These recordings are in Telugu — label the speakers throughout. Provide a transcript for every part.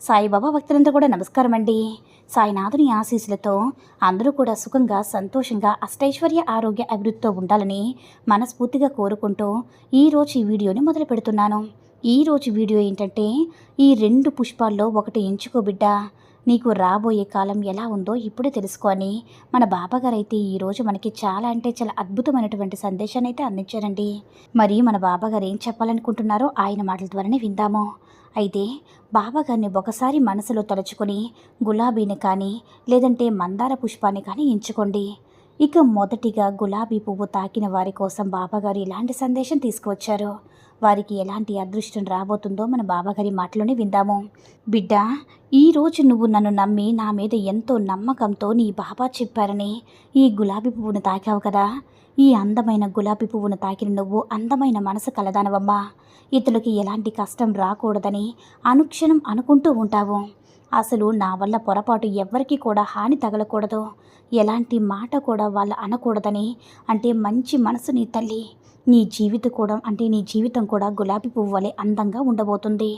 Speaker 1: సాయిబాబా భక్తులంతా కూడా నమస్కారం అండి సాయినాథుని ఆశీస్సులతో అందరూ కూడా సుఖంగా సంతోషంగా అష్టైశ్వర్య ఆరోగ్య అభివృద్ధితో ఉండాలని మనస్ఫూర్తిగా కోరుకుంటూ ఈరోజు ఈ వీడియోని మొదలు పెడుతున్నాను. ఈరోజు వీడియో ఏంటంటే ఈ రెండు పుష్పాల్లో ఒకటి ఎంచుకో బిడ్డ నీకు రాబోయే కాలం ఎలా ఉందో ఇప్పుడే తెలుసుకొని మన బాబాగారు అయితే ఈరోజు మనకి చాలా అంటే చాలా అద్భుతమైనటువంటి సందేశాన్ని అయితే అందించారండి. మరి మన బాబాగారు ఏం చెప్పాలనుకుంటున్నారో ఆయన మాటల ద్వారానే విందాము. అయితే బాబాగారిని ఒకసారి మనసులో తలుచుకొని గులాబీని కానీ లేదంటే మందార పుష్పాన్ని కానీ ఎంచుకోండి. ఇక మొదటిగా గులాబీ పువ్వు తాకిన వారి కోసం బాబాగారు ఇలాంటి సందేశం తీసుకువచ్చారు. వారికి ఎలాంటి అదృష్టం రాబోతుందో మన బాబాగారి మాటలోనే విందాము. బిడ్డ ఈరోజు నువ్వు నన్ను నమ్మి నా మీద ఎంతో నమ్మకంతో నీ బాబా చెప్పారని ఈ గులాబీ పువ్వును తాకావు కదా. ఈ అందమైన గులాబీ పువ్వును తాకిన నువ్వు అందమైన మనసు కలదానవమ్మా. ఇతరులకి ఎలాంటి కష్టం రాకూడదని అనుక్షణం అనుకుంటూ ఉంటావు. అసలు నా వల్ల పొరపాటు ఎవ్వరికి కూడా హాని తగలకూడదు. ఎలాంటి మాట కూడా వాళ్ళు అనకూడదని అంటే మంచి మనసు నీ తల్లి. నీ జీవిత కూడా అంటే నీ జీవితం కూడా గులాబీ పువ్వు వలె అందంగా ఉండబోతుంది.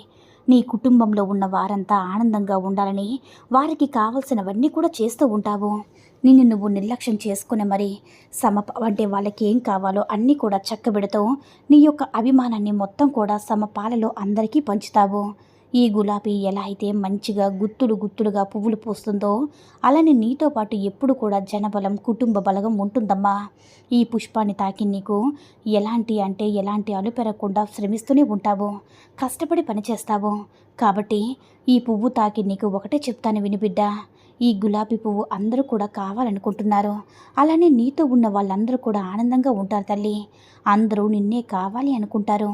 Speaker 1: నీ కుటుంబంలో ఉన్న వారంతా ఆనందంగా ఉండాలని వారికి కావలసినవన్నీ కూడా చేస్తూ ఉంటావు. నిన్ను నువ్వు నిర్లక్ష్యం చేసుకునే మరి సమ అంటే వాళ్ళకి ఏం కావాలో అన్నీ కూడా చక్కబెడుతూ నీ యొక్క అభిమానాన్ని మొత్తం కూడా సమపాలలో అందరికీ పంచుతావు. ఈ గులాబీ ఎలా అయితే మంచిగా గుత్తులు గుత్తులుగా పువ్వులు పూస్తుందో అలానే నీతో పాటు ఎప్పుడు కూడా జనబలం కుటుంబ బలగం ఉంటుందమ్మా. ఈ పుష్పాన్ని తాకి నీకు ఎలాంటి అంటే ఎలాంటి అలుపెరగకుండా శ్రమిస్తూనే ఉంటావు. కష్టపడి పనిచేస్తావు. కాబట్టి ఈ పువ్వు తాకి నీకు ఒకటే చెప్తాను వినిబిడ్డ ఈ గులాబీ పువ్వు అందరూ కూడా కావాలనుకుంటున్నారు. అలానే నీతో ఉన్న వాళ్ళందరూ కూడా ఆనందంగా ఉంటారు తల్లి. అందరూ నిన్నే కావాలి అనుకుంటారు.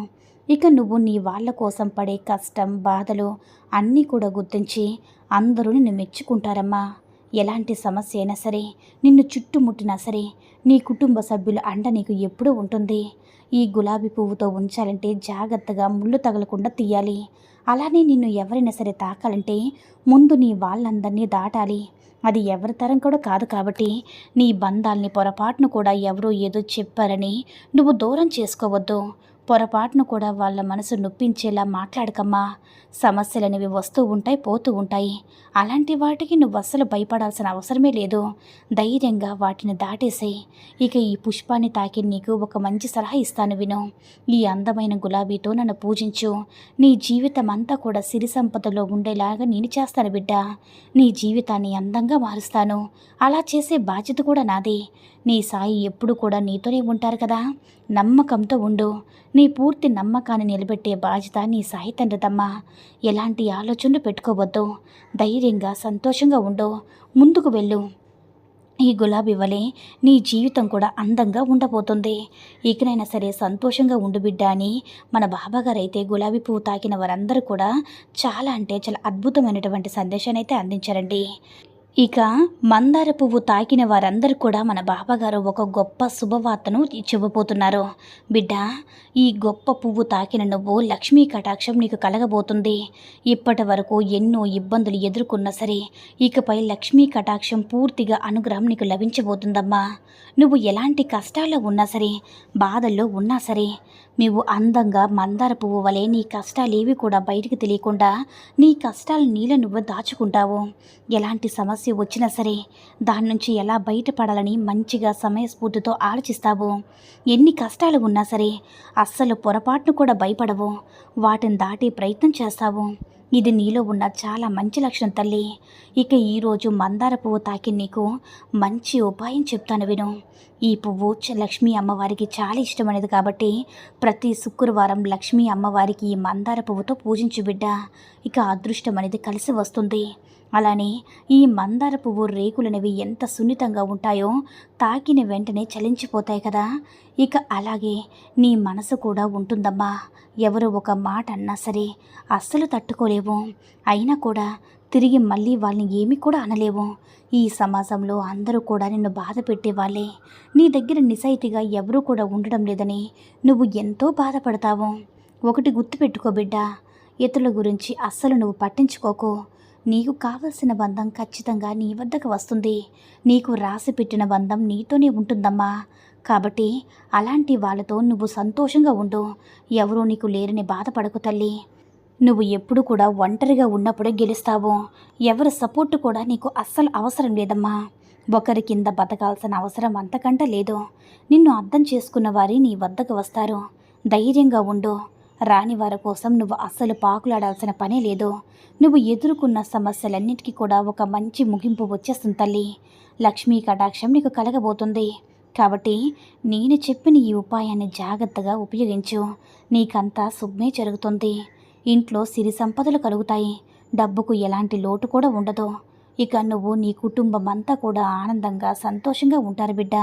Speaker 1: ఇక నువ్వు నీ వాళ్ళ కోసం పడే కష్టం బాధలు అన్నీ కూడా గుర్తించి అందరూ నిన్ను మెచ్చుకుంటారమ్మా. ఎలాంటి సమస్య అయినా సరే నిన్ను చుట్టుముట్టినా సరే నీ కుటుంబ సభ్యుల అండ నీకు ఎప్పుడూ ఉంటుంది. ఈ గులాబీ పువ్వుతో ఉంచాలంటే జాగ్రత్తగా ముళ్ళు తగలకుండా తీయాలి. అలానే నిన్ను ఎవరైనా సరే తాకాలంటే ముందు నీ వాళ్ళందరినీ దాటాలి. అది ఎవరి తరం కూడా కాదు కాబట్టి నీ బంధాల్ని పొరపాటును కూడా ఎవరో ఏదో చెప్పారని నువ్వు దూరం చేసుకోవద్దు. పొరపాటును కూడా వాళ్ళ మనసు నొప్పించేలా మాట్లాడకమ్మా. సమస్యలనేవి వస్తూ ఉంటాయి పోతూ ఉంటాయి. అలాంటి వాటికి నువ్వు అస్సలు భయపడాల్సిన అవసరమే లేదు. ధైర్యంగా వాటిని దాటేసేయి. ఇక ఈ పుష్పాన్ని తాకి నీకు ఒక మంచి సలహా ఇస్తాను విను. ఈ అందమైన గులాబీతో నన్ను పూజించు. నీ జీవితం అంతా కూడా సిరి సంపదలో ఉండేలాగా నేను చేస్తాను బిడ్డ. నీ జీవితాన్ని అందంగా మారుస్తాను. అలా చేసే బాధ్యత కూడా నాది. నీ సాయి ఎప్పుడు కూడా నీతోనే ఉంటారు కదా. నమ్మకంతో ఉండు. నీ పూర్తి నమ్మకాన్ని నిలబెట్టే బాధ్యత నీ సాయి తండ్రిదమ్మా ఎలాంటి ఆలోచనలు పెట్టుకోవద్దు. ధైర్యంగా సంతోషంగా ఉండు. ముందుకు వెళ్ళు. ఈ గులాబీ వలె నీ జీవితం కూడా అందంగా ఉండబోతుంది. ఇకనైనా సరే సంతోషంగా ఉండు బిడ్డ అని మన బాబాగారు అయితే గులాబీ పువ్వు తాకిన వారందరూ కూడా చాలా అంటే చాలా అద్భుతమైనటువంటి సందేశాన్ని అయితే అందించారండి. ఇక మందార పువ్వు తాకిన వారందరూ కూడా మన బాబాగారు ఒక గొప్ప శుభవార్తను చెప్పబోతున్నారు. బిడ్డ ఈ గొప్ప పువ్వు తాకిన నువ్వు లక్ష్మీ కటాక్షం నీకు కలగబోతుంది. ఇప్పటి వరకు ఎన్నో ఇబ్బందులు ఎదుర్కొన్నా సరే ఇకపై లక్ష్మీ కటాక్షం పూర్తిగా అనుగ్రహం నీకు లభించబోతుందమ్మా. నువ్వు ఎలాంటి కష్టాల్లో ఉన్నా సరే బాధల్లో ఉన్నా సరే నువ్వు అందంగా మందార పువ్వు వలె నీ కష్టాలేవి కూడా బయటికి తెలియకుండా నీ కష్టాలు నీళ్ళ నువ్వు దాచుకుంటావు. ఎలాంటి సమస్య వచ్చినా సరే దాని నుంచి ఎలా బయటపడాలని మంచిగా సమయస్ఫూర్తితో ఆలోచిస్తావు. ఎన్ని కష్టాలు ఉన్నా సరే అస్సలు పొరపాటును కూడా భయపడవు. వాటిని దాటి ప్రయత్నం చేస్తావు. ఇది నీలో ఉన్న చాలా మంచి లక్షణం తల్లి. ఇక ఈరోజు మందార పువ్వు తాకి నీకు మంచి ఉపాయం చెప్తాను విను. ఈ పువ్వు చ- లక్ష్మీ అమ్మవారికి చాలా ఇష్టమైనది కాబట్టి ప్రతి శుక్రవారం లక్ష్మీ అమ్మవారికి ఈ మందార పువ్వుతో పూజించు బిడ్డ. ఇక అదృష్టం అనేది కలిసి వస్తుంది. అలానే ఈ మందార పువ్వు రేకులనేవి ఎంత సున్నితంగా ఉంటాయో తాకిన వెంటనే చలించిపోతాయి కదా. ఇక అలాగే నీ మనసు కూడా ఉంటుందమ్మా. ఎవరు ఒక మాట అన్నా సరే అస్సలు తట్టుకోలేవు. అయినా కూడా తిరిగి మళ్ళీ వాళ్ళని ఏమీ కూడా అనలేవు. ఈ సమాజంలో అందరూ కూడా నిన్ను బాధ పెట్టేవాళ్ళే. నీ దగ్గర నిజాయితీగా ఎవరూ కూడా ఉండడం లేదని నువ్వు ఎంతో బాధపడతావు. ఒకటి గుర్తుపెట్టుకో బిడ్డ. ఇతరుల గురించి అస్సలు నువ్వు పట్టించుకోకు. నీకు కావలసిన బంధం ఖచ్చితంగా నీ వద్దకు వస్తుంది. నీకు రాసి పెట్టిన బంధం నీతోనే ఉంటుందమ్మా. కాబట్టి అలాంటి వాళ్ళతో నువ్వు సంతోషంగా ఉండు. ఎవరూ నీకు లేరని బాధపడకు తల్లి. నువ్వు ఎప్పుడు కూడా ఒంటరిగా ఉన్నప్పుడే గెలుస్తావు. ఎవరి సపోర్ట్ కూడా నీకు అస్సలు అవసరం లేదమ్మా. ఒకరి కింద బతకాల్సిన అవసరం అంతకంటే లేదు. నిన్ను అర్థం చేసుకున్న వారి నీ వద్దకు వస్తారు. ధైర్యంగా ఉండు. రాని వారి కోసం నువ్వు అస్సలు పాకులాడాల్సిన పనే లేదు. నువ్వు ఎదుర్కొన్న సమస్యలన్నిటికీ కూడా ఒక మంచి ముగింపు వచ్చేస్తుంది తల్లి. లక్ష్మీ కటాక్షం నీకు కలగబోతుంది. కాబట్టి నేను చెప్పిన ఈ ఉపాయాన్ని జాగ్రత్తగా ఉపయోగించు. నీకంతా శుభ్మే జరుగుతుంది. ఇంట్లో సిరి సంపదలు కలుగుతాయి. డబ్బుకు ఎలాంటి లోటు కూడా ఉండదు. ఇక నువ్వు నీ కుటుంబం అంతా కూడా ఆనందంగా సంతోషంగా ఉంటారు బిడ్డ.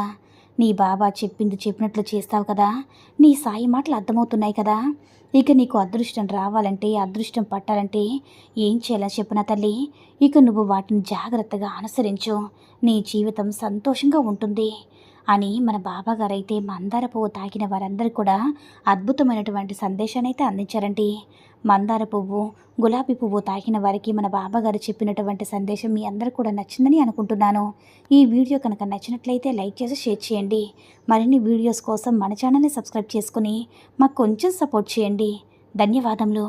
Speaker 1: నీ బాబా చెప్పింది చెప్పినట్లు చేస్తావు కదా? నీ సాయి మాటలు అర్థమవుతున్నాయి కదా? ఇక నీకు అదృష్టం రావాలంటే అదృష్టం పట్టాలంటే ఏం చేయాలని చెప్పిన తల్లి? ఇక నువ్వు వాటిని జాగ్రత్తగా అనుసరించు. నీ జీవితం సంతోషంగా ఉంటుంది అని మన బాబాగారైతే మందార పువ్వు తాకిన వారందరూ కూడా అద్భుతమైనటువంటి సందేశాన్ని అయితే అందించారండి. మందార పువ్వు గులాబీ పువ్వు తాకిన వారికి మన బాబాగారు చెప్పినటువంటి సందేశం మీ అందరూ కూడా నచ్చిందని అనుకుంటున్నాను. ఈ వీడియో కనుక నచ్చినట్లయితే లైక్ చేసి షేర్ చేయండి. మరిన్ని వీడియోస్ కోసం మన ఛానల్ని సబ్స్క్రైబ్ చేసుకుని మాకు కొంచెం సపోర్ట్ చేయండి. ధన్యవాదములు.